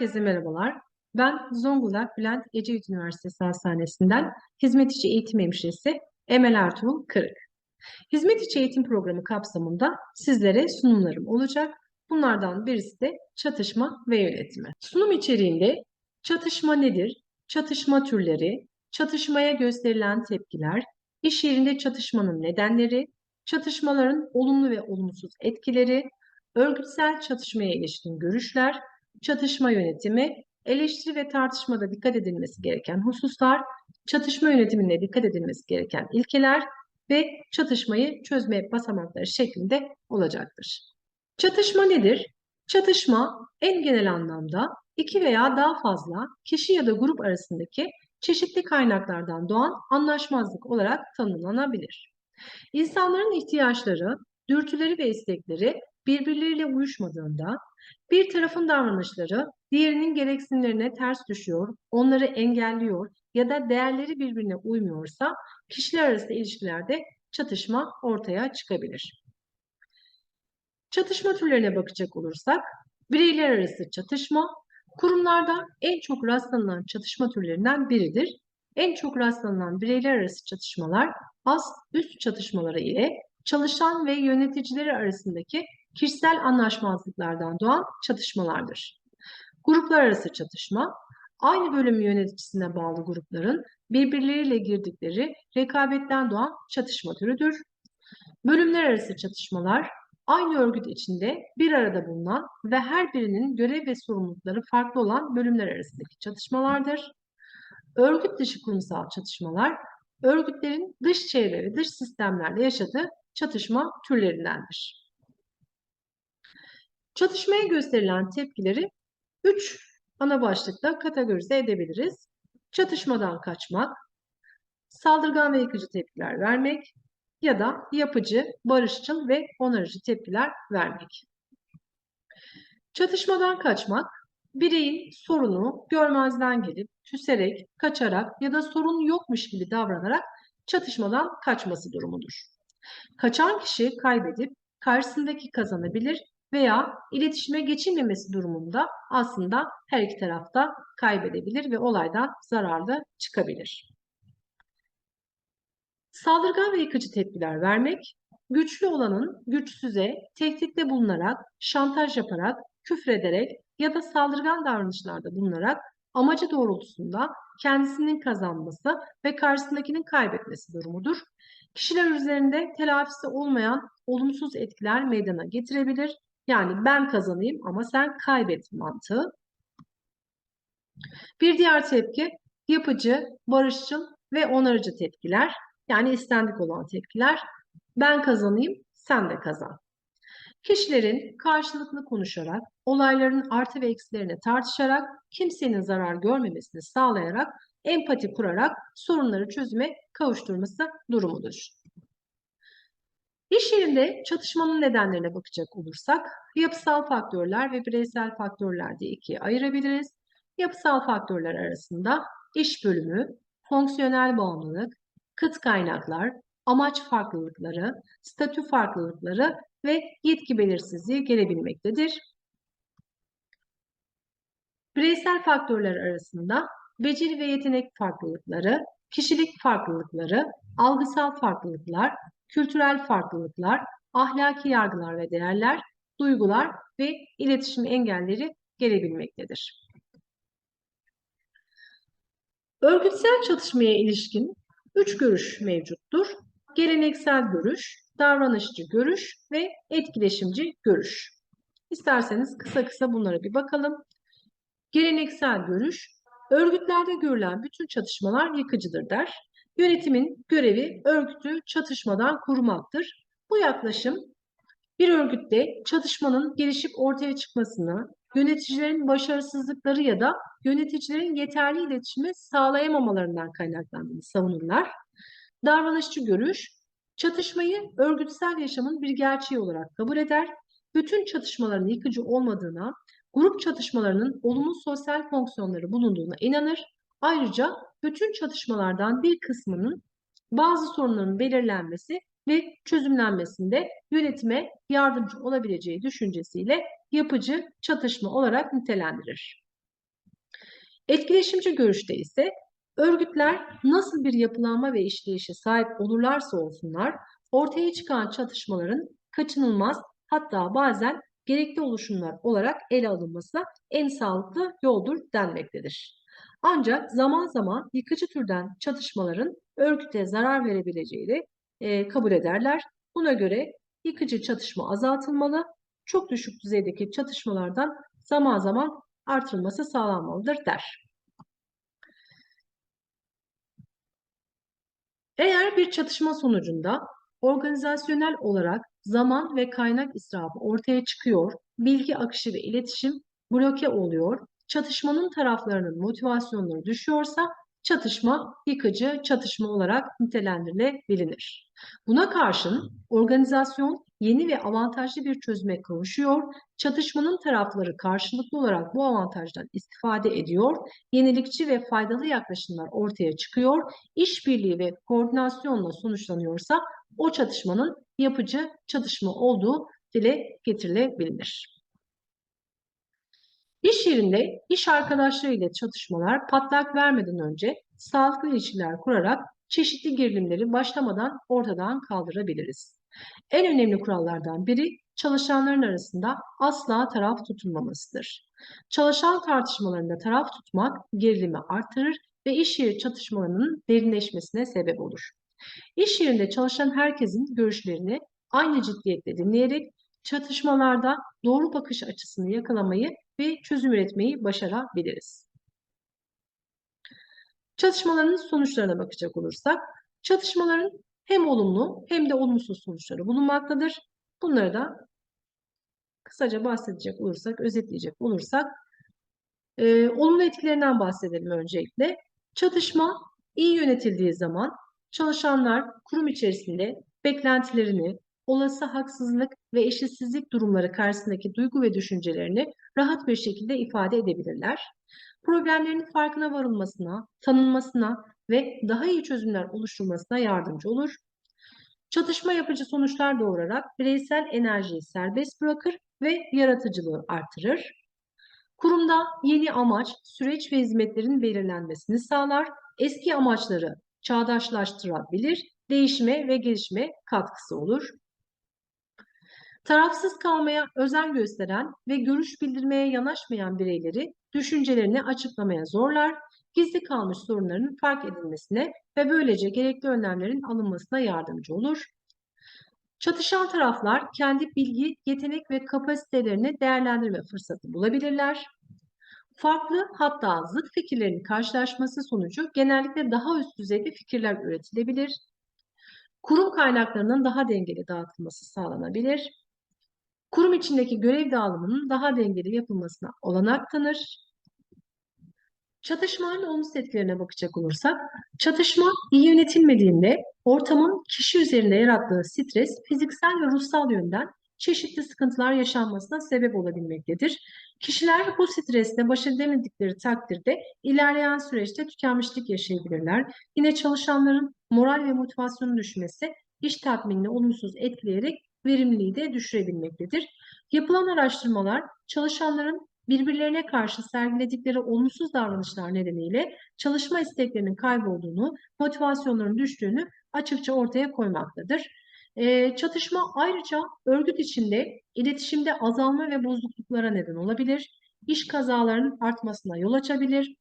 Herkese merhabalar. Ben Zonguldak Bülent Ecevit Üniversitesi Hastanesi'nden hizmet içi eğitim hemşiresi Emel Ertuğrul Kırık. Hizmet içi eğitim programı kapsamında sizlere sunumlarım olacak. Bunlardan birisi de çatışma ve yönetimi. Sunum içeriğinde çatışma nedir, çatışma türleri, çatışmaya gösterilen tepkiler, iş yerinde çatışmanın nedenleri, çatışmaların olumlu ve olumsuz etkileri, örgütsel çatışmaya ilişkin görüşler, çatışma yönetimi, eleştiri ve tartışmada dikkat edilmesi gereken hususlar, çatışma yönetiminde dikkat edilmesi gereken ilkeler ve çatışmayı çözme basamakları şeklinde olacaktır. Çatışma nedir? Çatışma en genel anlamda iki veya daha fazla kişi ya da grup arasındaki çeşitli kaynaklardan doğan anlaşmazlık olarak tanımlanabilir. İnsanların ihtiyaçları, dürtüleri ve istekleri birbirleriyle uyuşmadığında bir tarafın davranışları diğerinin gereksinimlerine ters düşüyor, onları engelliyor ya da değerleri birbirine uymuyorsa kişiler arası ilişkilerde çatışma ortaya çıkabilir. Çatışma türlerine bakacak olursak, bireyler arası çatışma, kurumlarda en çok rastlanılan çatışma türlerinden biridir. En çok rastlanılan bireyler arası çatışmalar ast-üst çatışmaları ile çalışan ve yöneticileri arasındaki kişisel anlaşmazlıklardan doğan çatışmalardır. Gruplar arası çatışma, aynı bölüm yöneticisine bağlı grupların birbirleriyle girdikleri rekabetten doğan çatışma türüdür. Bölümler arası çatışmalar, aynı örgüt içinde bir arada bulunan ve her birinin görev ve sorumlulukları farklı olan bölümler arasındaki çatışmalardır. Örgüt dışı kurumsal çatışmalar, örgütlerin dış çevre ve dış sistemlerde yaşadığı çatışma türlerindendir. Çatışmaya gösterilen tepkileri üç ana başlıkta kategorize edebiliriz. Çatışmadan kaçmak, saldırgan ve yıkıcı tepkiler vermek ya da yapıcı, barışçıl ve onarıcı tepkiler vermek. Çatışmadan kaçmak, bireyin sorunu görmezden gelip, küserek, kaçarak ya da sorun yokmuş gibi davranarak çatışmadan kaçması durumudur. Kaçan kişi kaybedip karşısındaki kazanabilir veya iletişime geçilmemesi durumunda aslında her iki tarafta kaybedebilir ve olaydan zararlı çıkabilir. Saldırgan ve yıkıcı tepkiler vermek, güçlü olanın güçsüze tehditte bulunarak, şantaj yaparak, küfrederek ya da saldırgan davranışlarda bulunarak amacı doğrultusunda kendisinin kazanması ve karşısındakinin kaybetmesi durumudur. Kişiler üzerinde telafisi olmayan olumsuz etkiler meydana getirebilir yani ben kazanayım ama sen kaybet mantığı. Bir diğer tepki yapıcı, barışçıl ve onarıcı tepkiler. Yani istendik olan tepkiler. Ben kazanayım, sen de kazan. Kişilerin karşılıklı konuşarak, olayların artı ve eksilerini tartışarak, kimsenin zarar görmemesini sağlayarak, empati kurarak sorunları çözüme kavuşturması durumudur. İş yerinde çatışmanın nedenlerine bakacak olursak, yapısal faktörler ve bireysel faktörler diye ikiye ayırabiliriz. Yapısal faktörler arasında iş bölümü, fonksiyonel bağımlılık, kıt kaynaklar, amaç farklılıkları, statü farklılıkları ve yetki belirsizliği gelebilmektedir. Bireysel faktörler arasında beceri ve yetenek farklılıkları, kişilik farklılıkları, algısal farklılıklar, kültürel farklılıklar, ahlaki yargılar ve değerler, duygular ve iletişim engelleri gelebilmektedir. Örgütsel çatışmaya ilişkin üç görüş mevcuttur. Geleneksel görüş, davranışçı görüş ve etkileşimci görüş. İsterseniz kısa kısa bunlara bir bakalım. Geleneksel görüş, örgütlerde görülen bütün çatışmalar yıkıcıdır der. Yönetimin görevi örgütü çatışmadan korumaktır. Bu yaklaşım bir örgütte çatışmanın gelişip ortaya çıkmasını, yöneticilerin başarısızlıkları ya da yöneticilerin yeterli iletişimi sağlayamamalarından kaynaklandığını savunurlar. Davranışçı görüş, çatışmayı örgütsel yaşamın bir gerçeği olarak kabul eder. Bütün çatışmaların yıkıcı olmadığına, grup çatışmalarının olumlu sosyal fonksiyonları bulunduğuna inanır Ayrıca bütün çatışmalardan bir kısmının bazı sorunların belirlenmesi ve çözümlenmesinde yönetime yardımcı olabileceği düşüncesiyle yapıcı çatışma olarak nitelendirir. Etkileşimci görüşte ise örgütler nasıl bir yapılanma ve işleyişe sahip olurlarsa olsunlar ortaya çıkan çatışmaların kaçınılmaz hatta bazen gerekli oluşumlar olarak ele alınması da en sağlıklı yoldur denmektedir. Ancak zaman zaman yıkıcı türden çatışmaların örgüte zarar verebileceğini e, kabul ederler. Buna göre yıkıcı çatışma azaltılmalı, çok düşük düzeydeki çatışmalardan zaman zaman artırılması sağlanmalıdır der. Eğer bir çatışma sonucunda organizasyonel olarak zaman ve kaynak israfı ortaya çıkıyor, bilgi akışı ve iletişim bloke oluyor, çatışmanın taraflarının motivasyonları düşüyorsa çatışma yıkıcı çatışma olarak nitelendirilebilir. Buna karşın organizasyon yeni ve avantajlı bir çözüme kavuşuyor, çatışmanın tarafları karşılıklı olarak bu avantajdan istifade ediyor, yenilikçi ve faydalı yaklaşımlar ortaya çıkıyor, işbirliği ve koordinasyonla sonuçlanıyorsa o çatışmanın yapıcı çatışma olduğu dile getirilebilir. İş yerinde iş arkadaşları ile çatışmalar patlak vermeden önce sağlıklı ilişkiler kurarak çeşitli gerilimleri başlamadan ortadan kaldırabiliriz. En önemli kurallardan biri çalışanların arasında asla taraf tutulmamasıdır. Çalışan tartışmalarında taraf tutmak gerilimi artırır ve iş yeri çatışmalarının derinleşmesine sebep olur. İş yerinde çalışan herkesin görüşlerini aynı ciddiyetle dinleyerek çatışmalarda doğru bakış açısını yakalamayı ve çözüm üretmeyi başarabiliriz. Çatışmaların sonuçlarına bakacak olursak, çatışmaların hem olumlu hem de olumsuz sonuçları bulunmaktadır. Bunları da kısaca bahsedecek olursak, özetleyecek olursak, e, olumlu etkilerinden bahsedelim öncelikle. Çatışma iyi yönetildiği zaman çalışanlar kurum içerisinde beklentilerini, olası haksızlık ve eşitsizlik durumları karşısındaki duygu ve düşüncelerini rahat bir şekilde ifade edebilirler. Problemlerin farkına varılmasına, tanınmasına ve daha iyi çözümler oluşturulmasına yardımcı olur. Çatışma yapıcı sonuçlar doğurarak bireysel enerjiyi serbest bırakır ve yaratıcılığı artırır. Kurumda yeni amaç, süreç ve hizmetlerin belirlenmesini sağlar, eski amaçları çağdaşlaştırabilir, değişime ve gelişime katkısı olur. Tarafsız kalmaya özen gösteren ve görüş bildirmeye yanaşmayan bireyleri düşüncelerini açıklamaya zorlar, gizli kalmış sorunların fark edilmesine ve böylece gerekli önlemlerin alınmasına yardımcı olur. Çatışan taraflar kendi bilgi, yetenek ve kapasitelerini değerlendirme fırsatı bulabilirler. Farklı hatta zıt fikirlerin karşılaşması sonucu genellikle daha üst düzeyde fikirler üretilebilir. Kurum kaynaklarının daha dengeli dağıtılması sağlanabilir. Kurum içindeki görev dağılımının daha dengeli yapılmasına olanak tanır. Çatışmanın olumsuz etkilerine bakacak olursak, çatışma iyi yönetilmediğinde ortamın kişi üzerinde yarattığı stres fiziksel ve ruhsal yönden çeşitli sıkıntılar yaşanmasına sebep olabilmektedir. Kişiler bu stresle baş edemedikleri takdirde ilerleyen süreçte tükenmişlik yaşayabilirler. Yine çalışanların moral ve motivasyonu düşmesi iş tatminini olumsuz etkileyerek verimliliği de düşürebilmektedir. Yapılan araştırmalar çalışanların birbirlerine karşı sergiledikleri olumsuz davranışlar nedeniyle çalışma isteklerinin kaybolduğunu, motivasyonların düştüğünü açıkça ortaya koymaktadır. E, çatışma ayrıca örgüt içinde iletişimde azalma ve bozukluklara neden olabilir. İş kazalarının artmasına yol açabilir.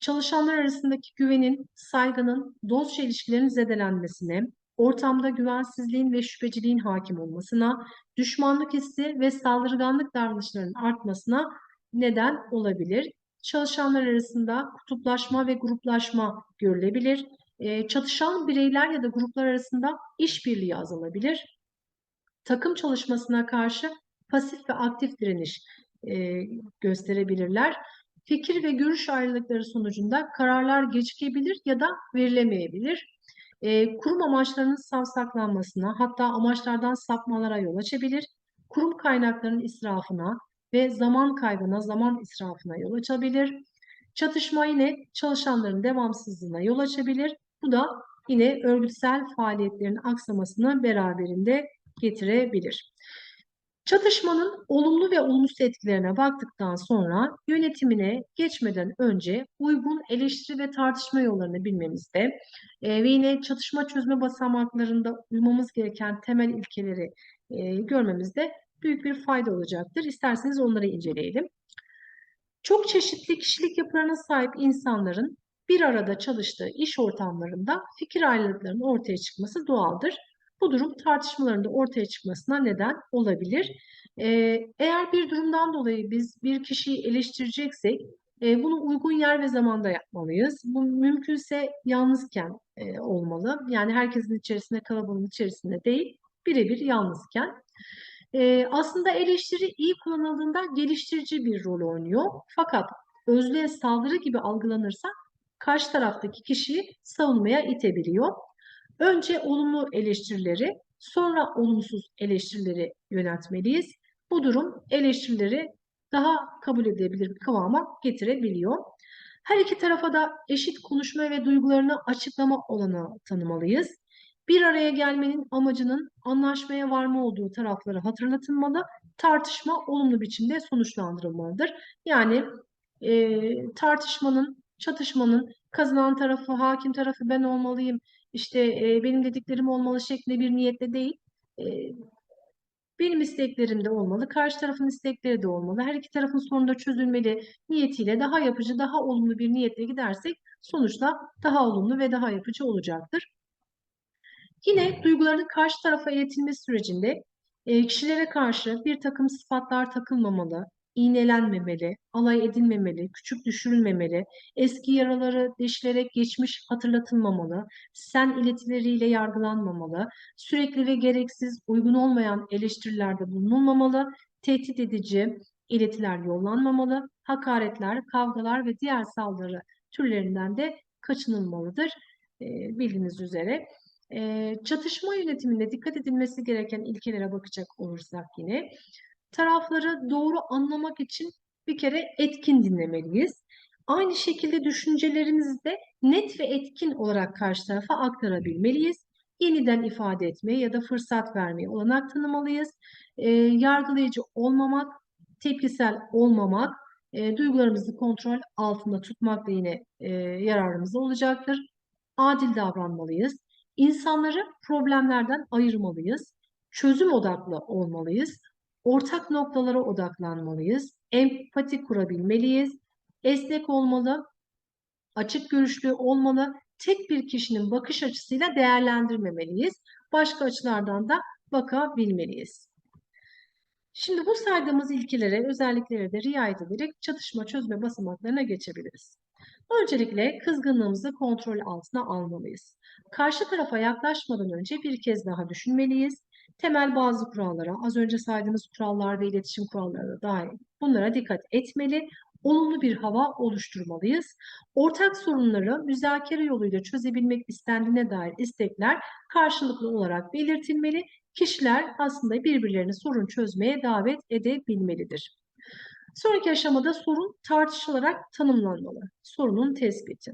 Çalışanlar arasındaki güvenin, saygının, dostça ilişkilerin zedelenmesine, ortamda güvensizliğin ve şüpheciliğin hakim olmasına, düşmanlık hissi ve saldırganlık davranışlarının artmasına neden olabilir. Çalışanlar arasında kutuplaşma ve gruplaşma görülebilir. E, çatışan bireyler ya da gruplar arasında işbirliği azalabilir. Takım çalışmasına karşı pasif ve aktif direniş e, gösterebilirler. Fikir ve görüş ayrılıkları sonucunda kararlar gecikebilir ya da verilemeyebilir. E, kurum amaçlarının savsaklanmasına hatta amaçlardan sapmalara yol açabilir. Kurum kaynaklarının israfına ve zaman kaybına, zaman israfına yol açabilir. Çatışma yine çalışanların devamsızlığına yol açabilir. Bu da yine örgütsel faaliyetlerin aksamasını beraberinde getirebilir. Çatışmanın olumlu ve olumsuz etkilerine baktıktan sonra yönetimine geçmeden önce uygun eleştiri ve tartışma yollarını bilmemizde e, ve yine çatışma çözme basamaklarında uymamız gereken temel ilkeleri e, görmemizde büyük bir fayda olacaktır. İsterseniz onları inceleyelim. Çok çeşitli kişilik yapılarına sahip insanların bir arada çalıştığı iş ortamlarında fikir ayrılıklarının ortaya çıkması doğaldır. Bu durum tartışmaların da ortaya çıkmasına neden olabilir. Ee, eğer bir durumdan dolayı biz bir kişiyi eleştireceksek e, bunu uygun yer ve zamanda yapmalıyız. Bu mümkünse yalnızken e, olmalı. Yani herkesin içerisinde, kalabalığın içerisinde değil, birebir yalnızken. E, aslında eleştiri iyi kullanıldığında geliştirici bir rol oynuyor. Fakat özlüğe saldırı gibi algılanırsa karşı taraftaki kişiyi savunmaya itebiliyor. Önce olumlu eleştirileri, sonra olumsuz eleştirileri yöneltmeliyiz. Bu durum eleştirileri daha kabul edilebilir bir kıvama getirebiliyor. Her iki tarafa da eşit konuşma ve duygularını açıklama olanağı tanımalıyız. Bir araya gelmenin amacının anlaşmaya varma olduğu tarafları hatırlatılmalı, tartışma olumlu biçimde sonuçlandırılmalıdır. Yani e, tartışmanın, çatışmanın kazanan tarafı, hakim tarafı ben olmalıyım, işte e, benim dediklerim olmalı şeklinde bir niyetle değil, e, benim isteklerim de olmalı, karşı tarafın istekleri de olmalı. Her iki tarafın sorunu çözülmeli niyetiyle daha yapıcı, daha olumlu bir niyetle gidersek sonuçta daha olumlu ve daha yapıcı olacaktır. Yine duyguların karşı tarafa iletilmesi sürecinde e, kişilere karşı bir takım sıfatlar takılmamalı, iğnelenmemeli, alay edilmemeli, küçük düşürülmemeli, eski yaraları deşilerek geçmiş hatırlatılmamalı, sen iletileriyle yargılanmamalı, sürekli ve gereksiz, uygun olmayan eleştirilerde bulunulmamalı, tehdit edici iletiler yollanmamalı, hakaretler, kavgalar ve diğer saldırı türlerinden de kaçınılmalıdır bildiğiniz üzere. Çatışma yönetiminde dikkat edilmesi gereken ilkelere bakacak olursak yine tarafları doğru anlamak için bir kere etkin dinlemeliyiz. Aynı şekilde düşüncelerimizi de net ve etkin olarak karşı tarafa aktarabilmeliyiz. Yeniden ifade etmeye ya da fırsat vermeye olanak tanımalıyız. E, yargılayıcı olmamak, tepkisel olmamak, e, duygularımızı kontrol altında tutmak da yine e, yararımıza olacaktır. Adil davranmalıyız. İnsanları problemlerden ayırmalıyız. Çözüm odaklı olmalıyız. Ortak noktalara odaklanmalıyız. Empati kurabilmeliyiz. Esnek olmalı. Açık görüşlü olmalı. Tek bir kişinin bakış açısıyla değerlendirmemeliyiz. Başka açılardan da bakabilmeliyiz. Şimdi bu saydığımız ilkelere, özelliklere de riayet ederek çatışma çözme basamaklarına geçebiliriz. Öncelikle kızgınlığımızı kontrol altına almalıyız. Karşı tarafa yaklaşmadan önce bir kez daha düşünmeliyiz. Temel bazı kurallara, az önce saydığımız kurallar ve iletişim kuralları da dahil bunlara dikkat etmeli, olumlu bir hava oluşturmalıyız. Ortak sorunları müzakere yoluyla çözebilmek istendiğine dair istekler karşılıklı olarak belirtilmeli. Kişiler aslında birbirlerini sorun çözmeye davet edebilmelidir. Sonraki aşamada sorun tartışılarak tanımlanmalı. Sorunun tespiti.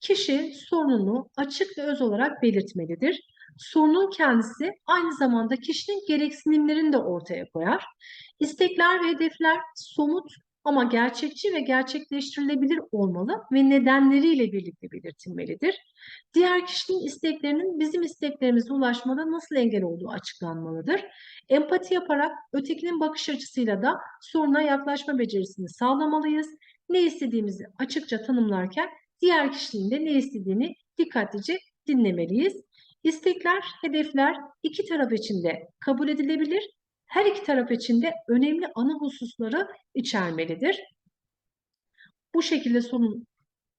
Kişi sorununu açık ve öz olarak belirtmelidir. Sorunun kendisi aynı zamanda kişinin gereksinimlerini de ortaya koyar. İstekler ve hedefler somut ama gerçekçi ve gerçekleştirilebilir olmalı ve nedenleriyle birlikte belirtilmelidir. Diğer kişinin isteklerinin bizim isteklerimize ulaşmada nasıl engel olduğu açıklanmalıdır. Empati yaparak ötekinin bakış açısıyla da soruna yaklaşma becerisini sağlamalıyız. Ne istediğimizi açıkça tanımlarken diğer kişinin de ne istediğini dikkatlice dinlemeliyiz. İstekler, hedefler iki taraf için de kabul edilebilir. Her iki taraf için de önemli ana hususları içermelidir. Bu şekilde sorun,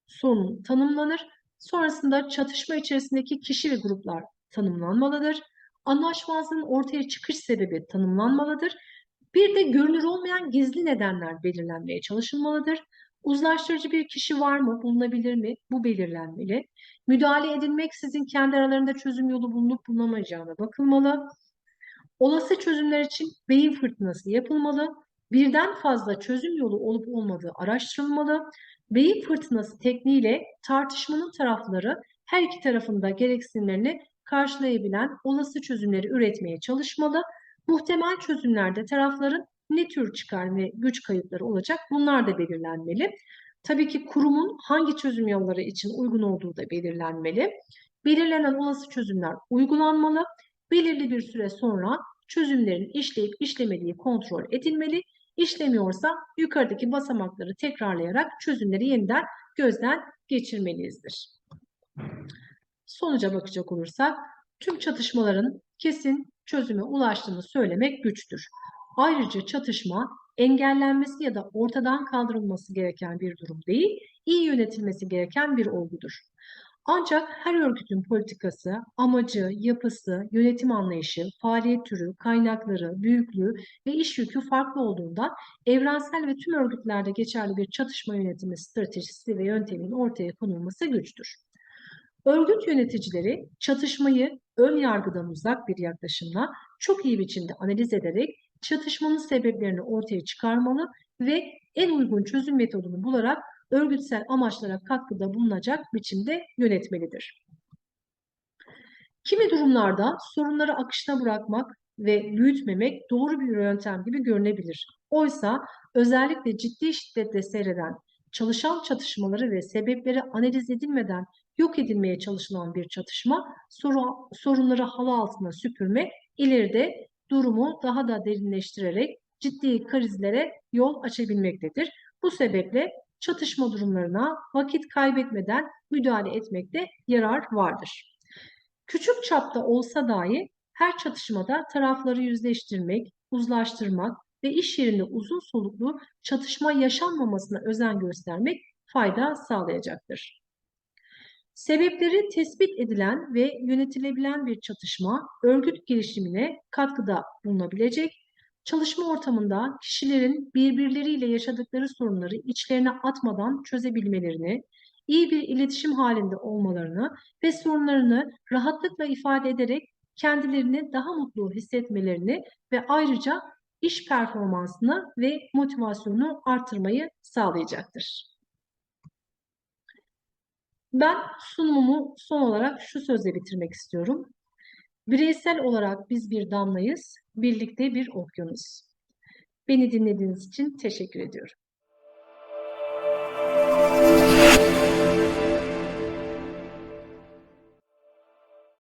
sorun tanımlanır. Sonrasında çatışma içerisindeki kişi ve gruplar tanımlanmalıdır. Anlaşmazlığın ortaya çıkış sebebi tanımlanmalıdır. Bir de görünür olmayan gizli nedenler belirlenmeye çalışılmalıdır. Uzlaştırıcı bir kişi var mı, bulunabilir mi? Bu belirlenmeli. Müdahale edilmeksizin kendi aralarında çözüm yolu bulunup bulunamayacağına bakılmalı. Olası çözümler için beyin fırtınası yapılmalı. Birden fazla çözüm yolu olup olmadığı araştırılmalı. Beyin fırtınası tekniğiyle tartışmanın tarafları her iki tarafında gereksinimlerini karşılayabilen olası çözümleri üretmeye çalışmalı. Muhtemel çözümlerde tarafların ne tür çıkar ve güç kayıpları olacak bunlar da belirlenmeli. Tabii ki kurumun hangi çözüm yolları için uygun olduğu da belirlenmeli. Belirlenen olası çözümler uygulanmalı. Belirli bir süre sonra çözümlerin işleyip işlemediği kontrol edilmeli. İşlemiyorsa yukarıdaki basamakları tekrarlayarak çözümleri yeniden gözden geçirmeliyizdir. Sonuca bakacak olursak tüm çatışmaların kesin çözüme ulaştığını söylemek güçtür. Ayrıca çatışma engellenmesi ya da ortadan kaldırılması gereken bir durum değil, iyi yönetilmesi gereken bir olgudur. Ancak her örgütün politikası, amacı, yapısı, yönetim anlayışı, faaliyet türü, kaynakları, büyüklüğü ve iş yükü farklı olduğundan evrensel ve tüm örgütlerde geçerli bir çatışma yönetimi stratejisi ve yönteminin ortaya konulması güçtür. Örgüt yöneticileri çatışmayı ön yargıdan uzak bir yaklaşımla çok iyi biçimde analiz ederek çatışmanın sebeplerini ortaya çıkarmalı ve en uygun çözüm metodunu bularak örgütsel amaçlara katkıda bulunacak biçimde yönetmelidir. Kimi durumlarda sorunları akışına bırakmak ve büyütmemek doğru bir yöntem gibi görünebilir. Oysa özellikle ciddi şiddetle seyreden çalışan çatışmaları ve sebepleri analiz edilmeden yok edilmeye çalışılan bir çatışma soru, sorunları halı altına süpürmek ileride durumu daha da derinleştirerek ciddi krizlere yol açabilmektedir. Bu sebeple çatışma durumlarına vakit kaybetmeden müdahale etmekte yarar vardır. Küçük çapta olsa dahi her çatışmada tarafları yüzleştirmek, uzlaştırmak ve iş yerinde uzun soluklu çatışma yaşanmamasına özen göstermek fayda sağlayacaktır. Sebepleri tespit edilen ve yönetilebilen bir çatışma örgüt gelişimine katkıda bulunabilecek, çalışma ortamında kişilerin birbirleriyle yaşadıkları sorunları içlerine atmadan çözebilmelerini, iyi bir iletişim halinde olmalarını ve sorunlarını rahatlıkla ifade ederek kendilerini daha mutlu hissetmelerini ve ayrıca iş performansını ve motivasyonunu artırmayı sağlayacaktır. Ben sunumumu son olarak şu sözle bitirmek istiyorum. Bireysel olarak biz bir damlayız, birlikte bir okyanus. Beni dinlediğiniz için teşekkür ediyorum.